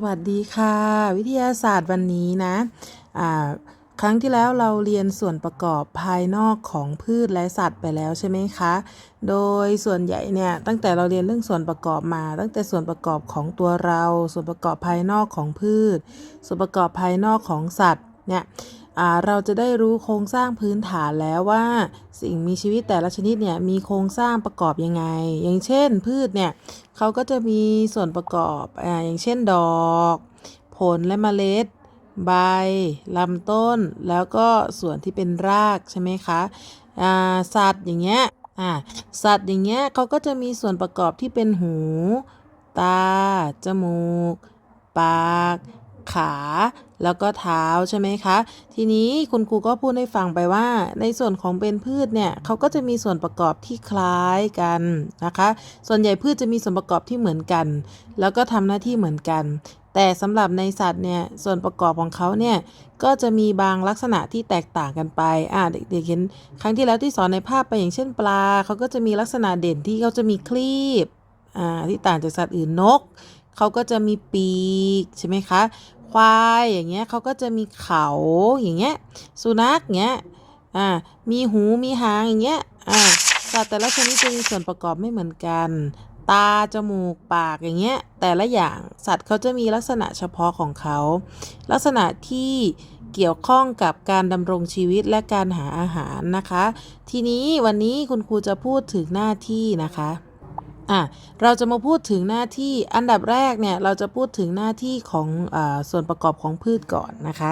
สวัสดีค่ะ วิทยาศาสตร์วันนี้นะอ่าครั้งที่แล้วเราเรียนส่วนประกอบภายนอกของพืชและสัตว์ไปแล้วใช่ไหมคะ โดยส่วนใหญ่เนี่ยตั้งแต่เราเรียนเรื่องส่วนประกอบมา ตั้งแต่ส่วนประกอบของตัวเรา ส่วนประกอบภายนอกของพืช ส่วนประกอบภายนอกของสัตว์เนี่ย เราจะได้รู้โครงสร้างพื้นฐานแล้วว่า สิ่งมีชีวิตแต่ละชนิดเนี่ยมีโครงสร้างประกอบยังไง อย่างเช่น พืชเนี่ยเขาก็จะมีส่วนประกอบอ่าอย่างเช่นดอก ผลและเมล็ด ใบลำต้น แล้วก็ส่วนที่เป็นรากใช่ไหมคะอ่าสัตว์อย่างเงี้ยอ่าสัตว์อย่างเงี้ยเขาก็จะมีส่วนประกอบที่เป็นหู ตา จมูก ปาก ขาแล้วก็เท้าใช่ไหมคะ ทีนี้คุณครูก็พูดให้ฟังไปว่า ในส่วนของเป็นพืชเนี่ยเขาก็จะมีส่วนประกอบที่คล้ายกันนะคะ ส่วนใหญ่พืชจะมีส่วนประกอบที่เหมือนกัน แล้วก็ทำหน้าที่เหมือนกัน แต่สำหรับในสัตว์เนี่ยส่วนประกอบของเขาเนี่ยก็จะมีบางลักษณะที่แตกต่างกันไปอ่าเด็กๆเห็นครั้งที่แล้วที่สอนในภาพไปอย่างเช่นปลาเขาก็จะมีลักษณะเด่นที่เขาจะมีคลีบอ่าที่ต่างจากสัตว์อื่นนกเขาก็จะมีปีกใช่ไหมคะ ควายอย่างเงี้ยเขาก็จะมีเขาอย่างเงี้ย สุนัขเงี้ยอ่ามีหูมีหางอย่างเงี้ยอ่าสัตว์แต่ละชนิดจะมีส่วนประกอบไม่เหมือนกัน ตาจมูกปากอย่างเงี้ยแต่ละอย่างสัตว์เขาจะมีลักษณะเฉพาะของเขา ลักษณะที่เกี่ยวข้องกับการดำรงชีวิตและการหาอาหารนะคะ ทีนี้วันนี้คุณครูจะพูดถึงหน้าที่นะคะ อะเราจะมาพูดถึงหน้าที่อันดับแรกเนี่ยเราจะพูดถึงหน้าที่ของอส่วนประกอบของพืชก่อนนะคะ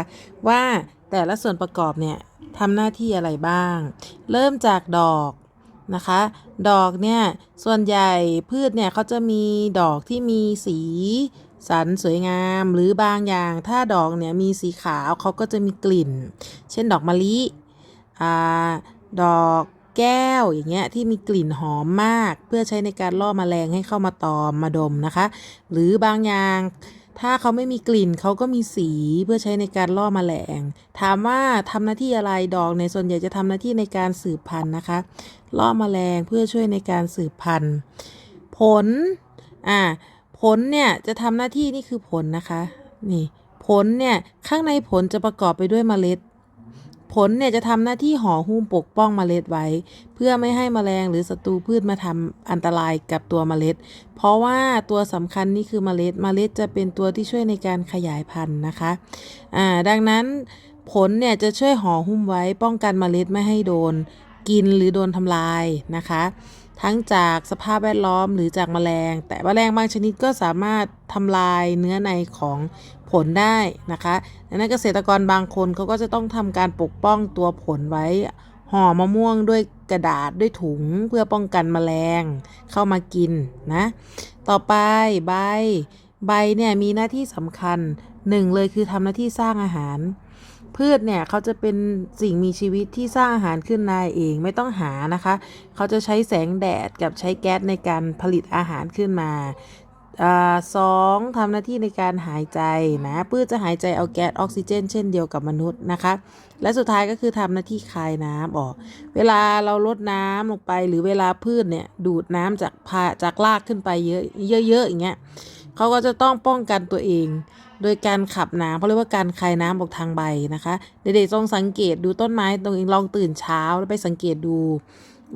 ว่าแต่ละส่วนประกอบเนี่ยทำหน้าที่อะไรบ้าง เริ่มจากดอกนะคะ ดอกเนี่ยส่วนใหญ่พืชเนี่ยเขาจะมีดอกที่มีสีสันสวยงามหรือบางอย่าง ถ้าดอกเนี่ยมีสีขาวเขาก็จะมีกลิ่น เช่นดอกมะลิอ่าดอก แก้วอย่างเงี้ยที่มีกลิ่นหอมมาก เพื่อใช้ในการล่อมแมลงให้เข้ามาตอมมาดมนะคะ หรือบางอย่างถ้าเขาไม่มีกลิ่นเขาก็มีสีเพื่อใช้ในการล่อมแมลง ถามว่าทำหน้าที่อะไรดอกในส่วนใหญ่จะทำหน้าที่ในการสืบพันธุ์นะคะ ล่อมแมลงเพื่อช่วยในการสืบพันธุ์ ผลอ่าผลเนี่ยจะทำหน้าที่นี่คือผลนะคะนี่ผลเนี่ยข้างในผลจะประกอบไปด้วยเมล็ด ผลเนี่ยจะทำหน้าที่ห่อหุ้มปกป้องเมล็ดไว้ เพื่อไม่ให้แมลงหรือศัตรูพืชมาทำอันตรายกับตัวเมล็ด เพราะว่าตัวสำคัญนี่คือเมล็ด เมล็ดจะเป็นตัวที่ช่วยในการขยายพันธุ์นะคะอ่าดังนั้นผลเนี่ยจะช่วยห่อหุ้มไว้ป้องกันเมล็ดไม่ให้โดนกินหรือโดนทำลายนะคะ ทั้งจากสภาพแวดล้อมหรือจากแมลง แต่แมลงบางชนิดก็สามารถทำลายเนื้อในของ ผลได้นะคะดังนั้นเกษตรกรบางคนเขาก็จะต้องทำการปกป้องตัวผลไว้ห่อมะม่วงด้วยกระดาษด้วยถุงเพื่อป้องกันแมลงเข้ามากินนะ ต่อไปใบ ใบเนี่ยมีหน้าที่สำคัญหนึ่งเลยคือทำหน้าที่สร้างอาหาร พืชเนี่ยเขาจะเป็นสิ่งมีชีวิตที่สร้างอาหารขึ้นได้เองไม่ต้องหานะคะ เขาจะใช้แสงแดดกับใช้แก๊สในการผลิตอาหารขึ้นมา สองทำหน้าที่ในการหายใจนะพืชจะหายใจเอาแก๊สออกซิเจน เช่นเดียวกับมนุษย์นะคะ และสุดท้ายก็คือทำหน้าที่คายน้ำออก เวลาเราลดน้ำลงไปหรือเวลาพืชเนี่ยดูดน้ำจากพาจากรากขึ้นไปเยอะเยอะๆอย่างเงี้ยเขาก็จะต้องป้องกันตัวเอง โดยการขับน้ำเขาเรียกว่าการคายน้ำออกทางใบนะคะเด็กๆต้องสังเกตดูต้นไม้ตรงลองตื่นเช้าแล้วไปสังเกตดู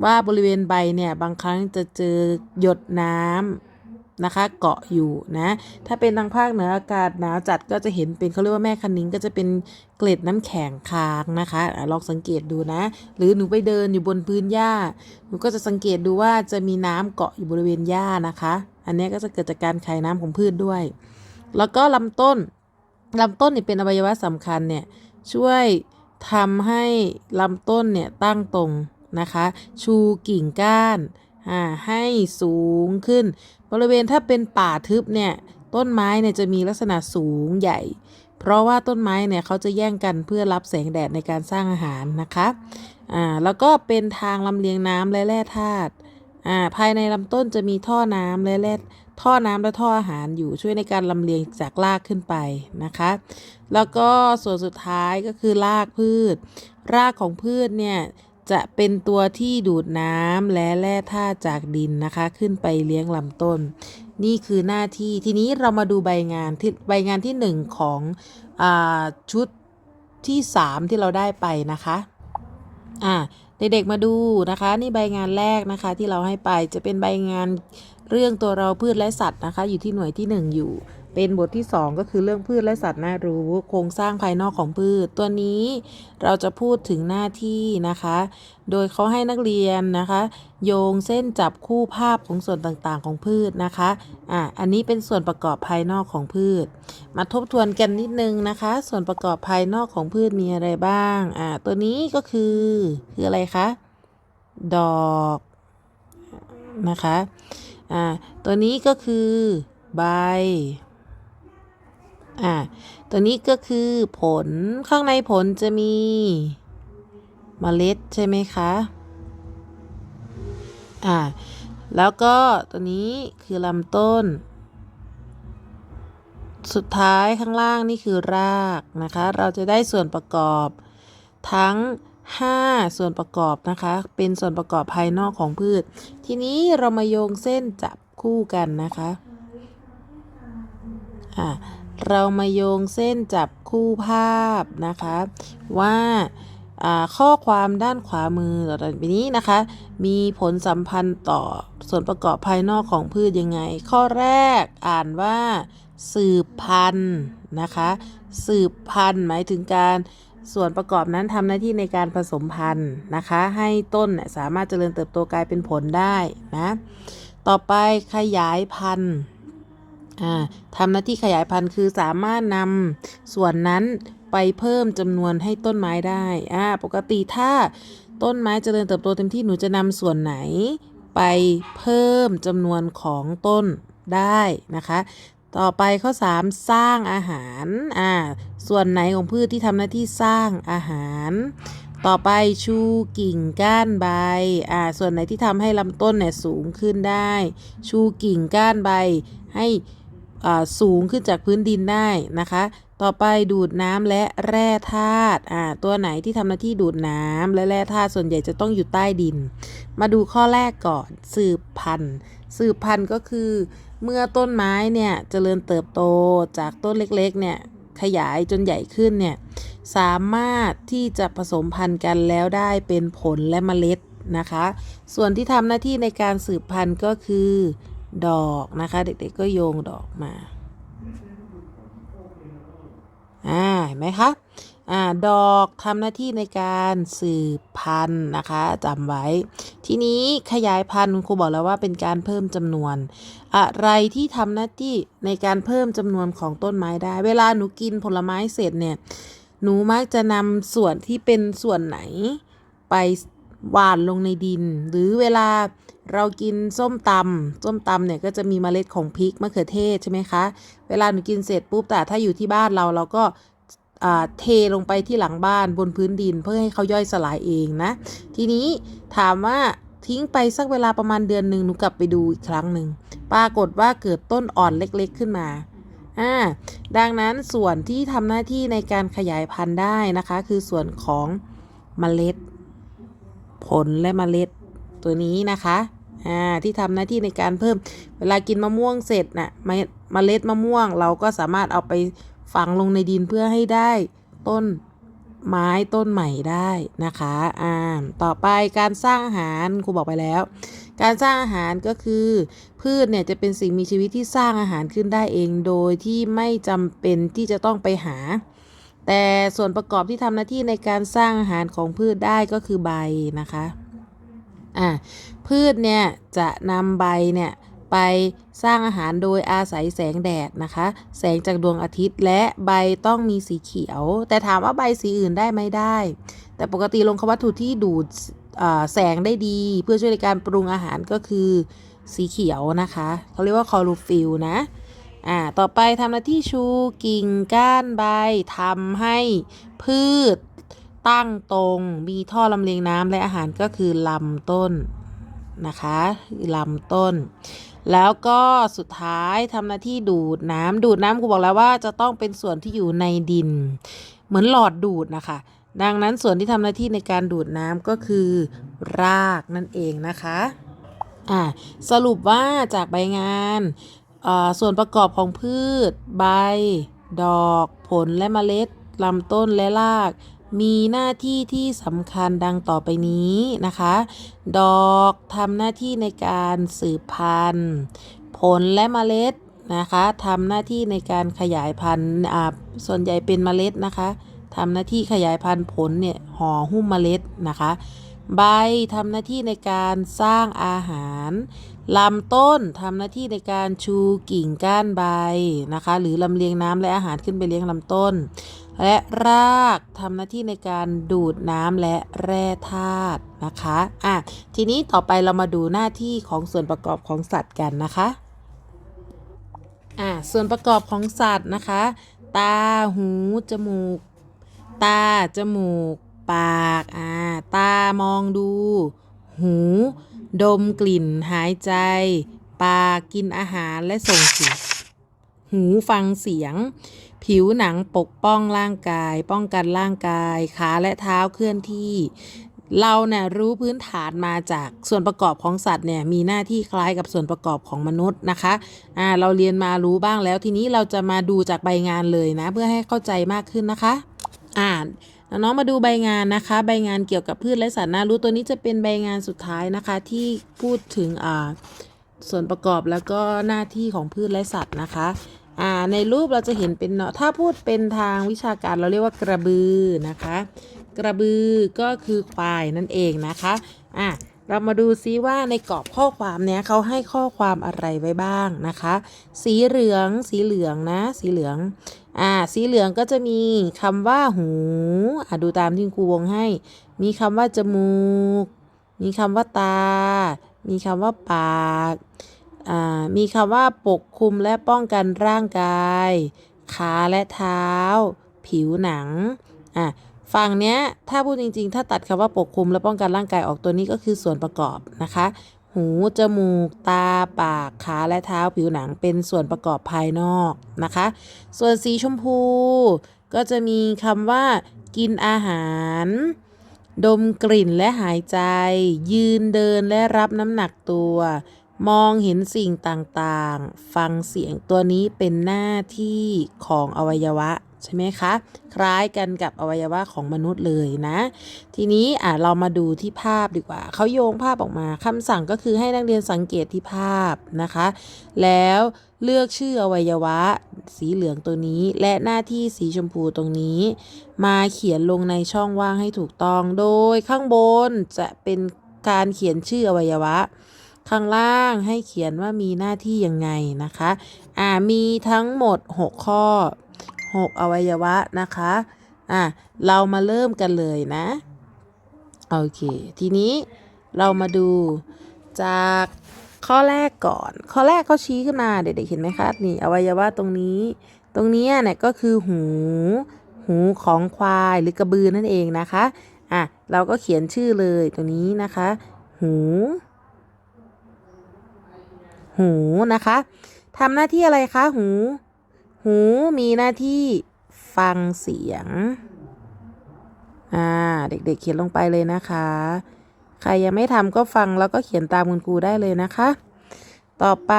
ว่าบริเวณใบเนี่ยบางครั้งจะเจอหยดน้ำ นะคะ เกาะอยู่นะ ถ้าเป็นทางภาคเหนืออากาศหนาวจัดก็จะเห็นเป็นเขาเรียกว่าแม่คันนิ้งก็จะเป็นเกล็ดน้ำแข็งค้างนะคะลองสังเกตดูนะ หรือหนูไปเดินอยู่บนพื้นหญ้าหนูก็จะสังเกตดูว่าจะมีน้ำเกาะอยู่บริเวณหญ้านะคะ อันนี้ก็จะเกิดจากการคายน้ำของพืชด้วย แล้วก็ลำต้นลำต้นเนี่ยเป็นอวัยวะสำคัญเนี่ยช่วยทำให้ลำต้นเนี่ยตั้งตรงนะคะ ชูกิ่งก้านให้สูงขึ้น บริเวณถ้าเป็นป่าทึบเนี่ยต้นไม้เนี่ยจะมีลักษณะสูงใหญ่ เพราะว่าต้นไม้เนี่ยเขาจะแย่งกันเพื่อรับแสงแดดในการสร้างอาหารนะคะอ่าแล้วก็เป็นทางลำเลียงน้ำและแร่ธาตุอ่าภายในลำต้นจะมีท่อน้ำและแร่ท่อน้ำและท่ออาหารอยู่ช่วยในการลำเลียงจากรากขึ้นไปนะคะ แล้วก็ส่วนสุดท้ายก็คือรากพืช รากของพืชเนี่ย จะเป็นตัวที่ดูดน้ำและแร่ธาตุจากดินนะคะ ขึ้นไปเลี้ยงลำต้น นี่คือหน้าที่ทีนี้เรามาดูใบงานที่ใบงานที่หนึ่งของอชุดที่สามที่เราได้ไปนะคะอ่าเด็กๆมาดูนะคะ นี่ใบงานแรกนะคะที่เราให้ไปจะเป็นใบงานเรื่องตัวเราพืชและสัตว์นะคะ อยู่ที่หน่วยที่หนึ่งอยู่ เป็นบทที่ 2 ก็คือเรื่องพืชและสัตว์น่ารู้ โครงสร้างภายนอกของพืช ตัวนี้เราจะพูดถึงหน้าที่นะคะ โดยเขาให้นักเรียนนะคะ โยงเส้นจับคู่ภาพของส่วนต่างๆของพืชนะคะอะอันนี้เป็นส่วนประกอบภายนอกของพืช มาทบทวนกันนิดนึงนะคะ ส่วนประกอบภายนอกของพืชมีอะไรบ้างอะตัวนี้ก็คือคืออะไรคะดอกนะคะอะตัวนี้ก็คือใบ อ่าตัวนี้ก็คือผลข้างในผลจะมีเมล็ดใช่ไหมคะอ่าแล้วก็ตัวนี้คือลำต้น สุดท้ายข้างล่างนี่คือรากนะคะ เราจะได้ส่วนประกอบทั้ง 5 ส่วนประกอบนะคะ เป็นส่วนประกอบภายนอกของพืช ทีนี้เรามาโยงเส้นจับคู่กันนะคะอ่า เรามาโยงเส้นจับคู่ภาพนะคะ ว่าข้อความด้านขวามือต่อไปนี้นะคะ มีผลสัมพันธ์ต่อส่วนประกอบภายนอกของพืชยังไง ข้อแรกอ่านว่า สืบพันธุ์นะคะ สืบพันธุ์หมายถึงการส่วนประกอบนั้นทำหน้าที่ในการผสมพันธุ์นะคะ ให้ต้นสามารถเจริญเติบโตกลายเป็นผลได้นะ ต่อไปขยายพันธุ์ ทำหน้าที่ขยายพันธุ์คือสามารถนำส่วนนั้นไปเพิ่มจำนวนให้ต้นไม้ได้อ่าปกติถ้าต้นไม้เจริญเติบโตเต็มที่หนูจะนำส่วนไหนไปเพิ่มจำนวนของต้นได้นะคะ ต่อไปข้อ 3 สร้างอาหารอ่าส่วนไหนของพืชที่ทำหน้าที่สร้างอาหาร ต่อไปชูกิ่งก้านใบอ่าส่วนไหนที่ทำให้ลำต้นเนี่ยสูงขึ้นได้ ชูกิ่งก้านใบให้ สูงขึ้นจากพื้นดินได้นะคะ ต่อไปดูดน้ำและแร่ธาตุตัวไหนที่ทำหน้าที่ดูดน้ำและแร่ธาตุส่วนใหญ่จะต้องอยู่ใต้ดิน มาดูข้อแรกก่อนสืบพันธุ์สืบพันธุ์ก็คือเมื่อต้นไม้เนี่ยจเจริญเติบโตจากต้นเล็กๆเนี่ยขยายจนใหญ่ขึ้นเนี่ยสามารถที่จะผสมพันธุ์กันแล้วได้เป็นผลและเมล็ดนะคะ ส่วนที่ทำหน้าที่ในการสืบพันธุ์ก็คือ ดอกนะคะ เด็กๆก็โยงดอกมาอ่าเห็นไหมคะอ่าดอกทำหน้าที่ในการสืบพันธุ์นะคะจำไว้ ทีนี้ขยายพันธุ์ครูบอกแล้วว่าเป็นการเพิ่มจำนวน อะไรที่ทำหน้าที่ในการเพิ่มจำนวนของต้นไม้ได้ เวลาหนูกินผลไม้เสร็จเนี่ย หนูมักจะนำส่วนที่เป็นส่วนไหนไปหว่านลงในดิน หรือเวลา เรากินส้มตำส้มตำเนี่ยก็จะมีเมล็ดของพริกมะเขือเทศใช่ไหมคะ เวลาหนูกินเสร็จปุ๊บแต่ถ้าอยู่ที่บ้านเราเราก็เทลงไปที่หลังบ้านบนพื้นดินเพื่อให้เขาย่อยสลายเองนะ ทีนี้ถามว่าทิ้งไปสักเวลาประมาณเดือนหนึ่งหนูกลับไปดูอีกครั้งหนึ่งปรากฏว่าเกิดต้นอ่อนเล็กๆขึ้นมาอ่าดังนั้นส่วนที่ทำหน้าที่ในการขยายพันธุ์ได้นะคะ คือส่วนของเมล็ด ผลและเมล็ดตัวนี้นะคะ อ่าที่ทำหน้าที่ในการเพิ่ม เวลากินมะม่วงเสร็จนะ่ะเมล็ดมะม่วงเราก็สามารถเอาไปฝังลงในดินเพื่อให้ได้ต้นไม้ต้นใหม่ได้นะคะอ่าต่อไปการสร้างอาหารครูบอกไปแล้ว การสร้างอาหารก็คือพืชเนี่ยจะเป็นสิ่งมีชีวิตที่สร้างอาหารขึ้นได้เองโดยที่ไม่จำเป็นที่จะต้องไปหา แต่ส่วนประกอบที่ทำหน้าที่ในการสร้างอาหารของพืชได้ก็คือใบนะคะ อ่าพืชเนี่ยจะนำใบเนี่ยไปสร้างอาหารโดยอาศัยแสงแดดนะคะ แสงจากดวงอาทิตย์และใบต้องมีสีเขียว แต่ถามว่าใบสีอื่นได้ไหมได้ แต่ปกติลงควัตถุที่ดูดแสงได้ดี เพื่อช่วยในการปรุงอาหารก็คือสีเขียวนะคะเขาเรียกว่าคอรูฟิลนะอ่าต่อไปทำหน้าที่ชูกิ่งก้านใบทำให้พืช ตั้งตรงมีท่อลำเลียงน้ำและอาหารก็คือลำต้นนะคะลำต้น แล้วก็สุดท้ายทำหน้าที่ดูดน้ำดูดน้ำกูบอกแล้วว่าจะต้องเป็นส่วนที่อยู่ในดิน เหมือนหลอดดูดนะคะ ดังนั้นส่วนที่ทำหน้าที่ในการดูดน้ำก็คือ รากนั่นเองนะคะอ่าสรุปว่าจากใบงานอ่าส่วนประกอบของพืช ใบ ดอก ผลและเมล็ดลำต้นและราก มีหน้าที่ที่สำคัญดังต่อไปนี้นะคะ ดอกทำหน้าที่ในการสืบพันธุ์ ผลและเมล็ดนะคะทำหน้าที่ในการขยายพันธุ์อ่าส่วนใหญ่เป็นเมล็ดนะคะทำหน้าที่ขยายพันธุ์ผลเนี่ยห่อหุ้มเมล็ดนะคะ ใบทำหน้าที่ในการสร้างอาหารลำต้นทำหน้าที่ในการชูกิ่งก้านใบนะคะ หรือลำเลียงน้ำและอาหารขึ้นไปเลี้ยงลำต้น และรากทำหน้าที่ในการดูดน้ำและแร่ธาตุนะคะอะทีนี้ต่อไปเรามาดูหน้าที่ของส่วนประกอบของสัตว์กันนะคะอ่าส่วนประกอบของสัตว์นะคะ ตา หู จมูก ตา จมูก ปาก อ่า ตามองดู หู ดมกลิ่น หายใจ ปาก กินอาหารและส่งเสียง หูฟังเสียง ผิวหนังปกป้องร่างกาย ป้องกันร่างกาย ขาและเท้าเคลื่อนที่ เราเนี่ยรู้พื้นฐานมาจากส่วนประกอบของสัตว์เนี่ยมีหน้าที่คล้ายกับส่วนประกอบของมนุษย์นะคะอ่าเราเรียนมารู้บ้างแล้วทีนี้เราจะมาดูจากใบงานเลยนะ เพื่อให้เข้าใจมากขึ้นนะคะอ่านน้องๆมาดูใบงานนะคะ ใบงานเกี่ยวกับพืชและสัตว์น่ารู้ตัวนี้จะเป็นใบงานสุดท้ายนะคะ ที่พูดถึงอ่าส่วนประกอบแล้วก็หน้าที่ของพืชและสัตว์นะคะ อ่าในรูปเราจะเห็นเป็นเนาะถ้าพูดเป็นทางวิชาการเราเรียกว่ากระบือนะคะ กระบือก็คือควายนั่นเองนะคะอะเรามาดูซิว่าในกรอบข้อความเนี้ยเขาให้ข้อความอะไรไว้บ้างนะคะ สีเหลือง สีเหลืองนะ สีเหลืองอ่าสีเหลืองก็จะมีคำว่าหูอะดูตามที่ครูวงให้ มีคำว่าจมูก มีคำว่าตา มีคำว่าปาก มีคำว่าปกคลุมและป้องกันร่างกาย ขาและเท้า ผิวหนังอะฝั่งเนี้ยถ้าพูดจริง ๆ ถ้าตัดคำว่าปกคลุมและป้องกันร่างกายออกตัวนี้ก็คือส่วนประกอบนะคะ หูจมูก ตา ปาก ขาและเท้าผิวหนังเป็นส่วนประกอบภายนอกนะคะ ส่วนสีชมพู ก็จะมีคำว่า กินอาหาร ดมกลิ่นและหายใจ ยืนเดินและรับน้ำหนักตัว มองเห็นสิ่งต่างๆ ฟังเสียงตัวนี้เป็นหน้าที่ของอวัยวะใช่ไหมคะ คล้ายกันกับอวัยวะของมนุษย์เลยนะ ทีนี้อะเรามาดูที่ภาพดีกว่า เขาโยงภาพออกมาคำสั่งก็คือให้นักเรียนสังเกตที่ภาพนะคะ แล้วเลือกชื่ออวัยวะ สีเหลืองตัวนี้ และหน้าที่สีชมพูตรงนี้ มาเขียนลงในช่องว่างให้ถูกต้อง โดยข้างบนจะเป็นการเขียนชื่ออวัยวะ ข้างล่างให้เขียนว่ามีหน้าที่ยังไงนะคะอ่ามีทั้งหมด 6 ข้อ 6 อวัยวะนะคะอะเรามาเริ่มกันเลยนะ โอเค ทีนี้เรามาดูจากข้อแรกก่อน ข้อแรกเขาชี้ขึ้นมาเด็กๆเห็นไหมคะนี่อวัยวะตรงนี้ ตรงนี้เนี่ยก็คือหู หูของควายหรือกระบือนั่นเองนะคะอะเราก็เขียนชื่อเลยตัวนี้นะคะ หู หูนะคะทำหน้าที่อะไรคะหู หูมีหน้าที่ฟังเสียง อ่า เด็กๆเขียนลงไปเลยนะคะ ใครยังไม่ทำก็ฟังแล้วก็เขียนตามคุณครูได้เลยนะคะ ต่อไป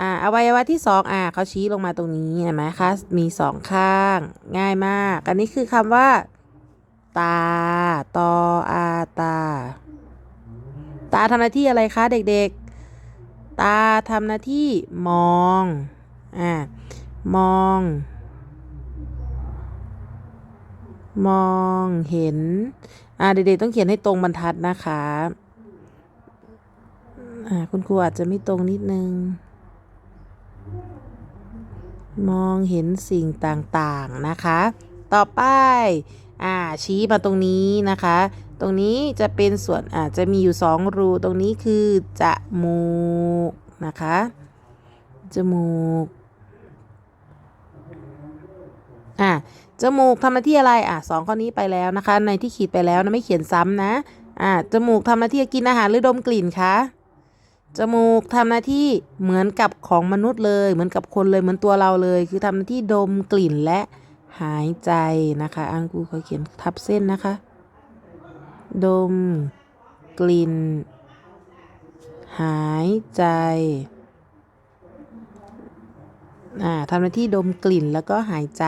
อ่าอวัยวะที่สองอ่าเขาชี้ลงมาตรงนี้เห็นไหมคะ มีสองข้าง ง่ายมาก อันนี้คือคำว่า ตา ตออาตา ตาทำหน้าที่อะไรคะเด็กๆ ตาทำหน้าที่มอง อ่า มอง มองเห็น อ่า เด็กๆต้องเขียนให้ตรงบรรทัดนะคะ อ่า คุณครูอาจจะไม่ตรงนิดนึง มองเห็นสิ่งต่างๆนะคะ ต่อไป อ่า ชี้มาตรงนี้นะคะ ตรงนี้จะเป็นส่วนอ่าจะมีอยู่สองรูตรงนี้คือจมูกนะคะ จมูกอะจมูกทำหน้าที่อะไรอะสองข้อนี้ไปแล้วนะคะ ในที่ขีดไปแล้วนะไม่เขียนซ้ำนะอะจมูกทำหน้าที่กินอาหารหรือดมกลิ่นคะจมูกทำหน้าที่เหมือนกับของมนุษย์เลย เหมือนกับคนเลยเหมือนตัวเราเลย คือทำหน้าที่ดมกลิ่นและหายใจนะคะอังกูเขาเขียนทับเส้นนะคะ ดม กลิ่น หายใจอ่าทำหน้าที่ดมกลิ่นแล้วก็หายใจ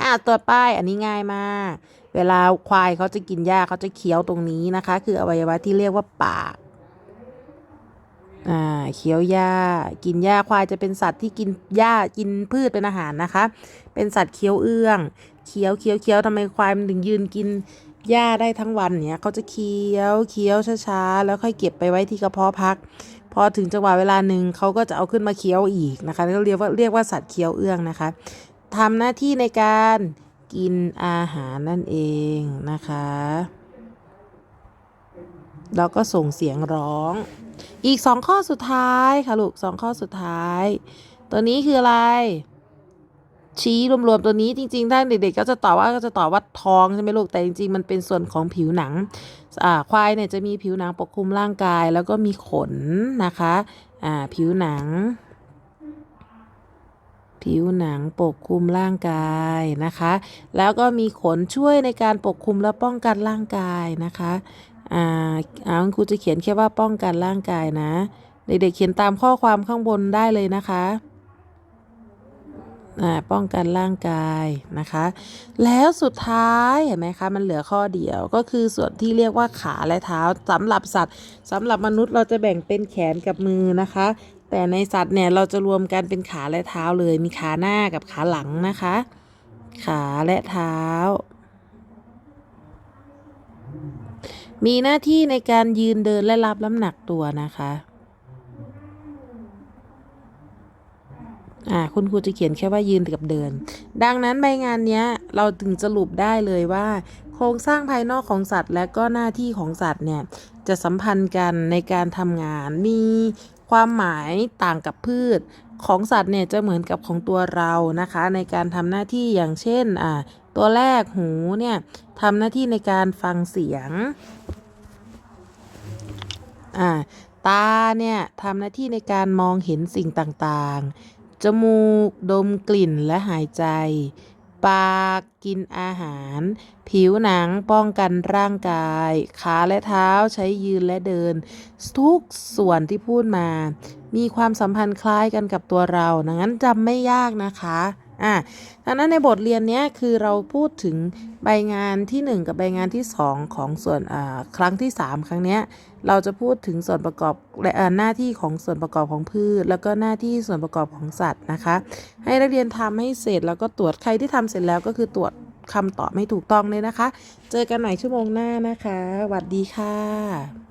อ่าตัวป้ายอันนี้ง่ายมาก เวลาควายเขาจะกินหญ้าเขาจะเคี้ยวตรงนี้นะคะ คืออวัยวะที่เรียกว่าปากอ่าเคี้ยวหญ้า กินหญ้าควายจะเป็นสัตว์ที่กินหญ้ากินพืชเป็นอาหารนะคะ เป็นสัตว์เคี้ยวเอื้อง เคี้ยวเคี้ยวเคี้ยวทำไมควายมันถึงยืนกิน หญ้าได้ทั้งวันเนี่ยเขาจะเคี้ยวเคี้ยวช้าๆ แล้วค่อยเก็บไปไว้ที่กระเพาะพัก พอถึงจังหวะเวลาหนึ่งเขาก็จะเอาขึ้นมาเคี้ยวอีกนะคะเรียกว่าเรียกว่าสัตว์เคี้ยวเอื้องนะคะทำหน้าที่ในการกินอาหารนั่นเองนะคะแล้วก็ส่งเสียงร้อง อีกสองข้อสุดท้ายค่ะลูกสองข้อสุดท้าย ตัวนี้คืออะไร ชี้รวมๆตัวนี้จริงๆ ถ้าเด็กๆก็จะตอบว่าก็จะตอบว่าท้องใช่ไหมลูกแต่จริงๆ มันเป็นส่วนของผิวหนังอ่าควายเนี่ยจะมีผิวหนังปกคลุมร่างกาย แล้วก็มีขนนะคะอ่าผิวหนัง ผิวหนังปกคลุมร่างกายนะคะ แล้วก็มีขนช่วยในการปกคลุมและป้องกันร่างกายนะคะอ่าอ่าคุณครูจะเขียนแค่ว่าป้องกันร่างกายนะ เด็กๆเขียนตามข้อความข้างบนได้เลยนะคะ ป้องกันร่างกายนะคะ แล้วสุดท้ายเห็นไหมคะมันเหลือข้อเดียวก็คือส่วนที่เรียกว่าขาและเท้าสำหรับสัตว์สำหรับมนุษย์เราจะแบ่งเป็นแขนกับมือนะคะ แต่ในสัตว์เนี่ยเราจะรวมกันเป็นขาและเท้าเลยมีขาหน้ากับขาหลังนะคะ ขาและเท้า มีหน้าที่ในการยืนเดินและรับน้ำหนักตัวนะคะ อ่าคุณครูจะเขียนแค่ว่ายืนกับเดิน ดังนั้นใบงานเนี้ยเราถึงสรุปได้เลยว่า โครงสร้างภายนอกของสัตว์ และก็หน้าที่ของสัตว์เนี่ยจะสัมพันธ์กันในการทำงานมีความหมายต่างกับพืช ของสัตว์เนี่ยจะเหมือนกับของตัวเรานะคะ ในการทำหน้าที่อย่างเช่นอ่าตัวแรกหูเนี่ยทำหน้าที่ในการฟังเสียงอ่าตาเนี่ยทำหน้าที่ในการมองเห็นสิ่งต่างๆ จมูก ดมกลิ่นและหายใจ ปาก กินอาหาร ผิวหนังป้องกันร่างกาย ขาและเท้าใช้ยืนและเดิน ทุกส่วนที่พูดมา มีความสัมพันธ์คล้ายกันกับตัวเราดังนั้นจำไม่ยากนะคะ อะดังนั้นในบทเรียนเนี้ยคือเราพูดถึงใบงานที่ 1 กับใบงานที่ 2 ของส่วนอ่าครั้งที่ 3 ครั้งเนี้ยเราจะพูดถึงส่วนประกอบและอ่อหน้าที่ของส่วนประกอบของพืช แล้วก็หน้าที่ส่วนประกอบของสัตว์นะคะ ให้นักเรียนทำให้เสร็จแล้วก็ตรวจใครที่ทำเสร็จแล้วก็คือตรวจคำตอบไม่ถูกต้องเลยนะคะ เจอกันใหม่ชั่วโมงหน้านะคะสวัสดีค่ะ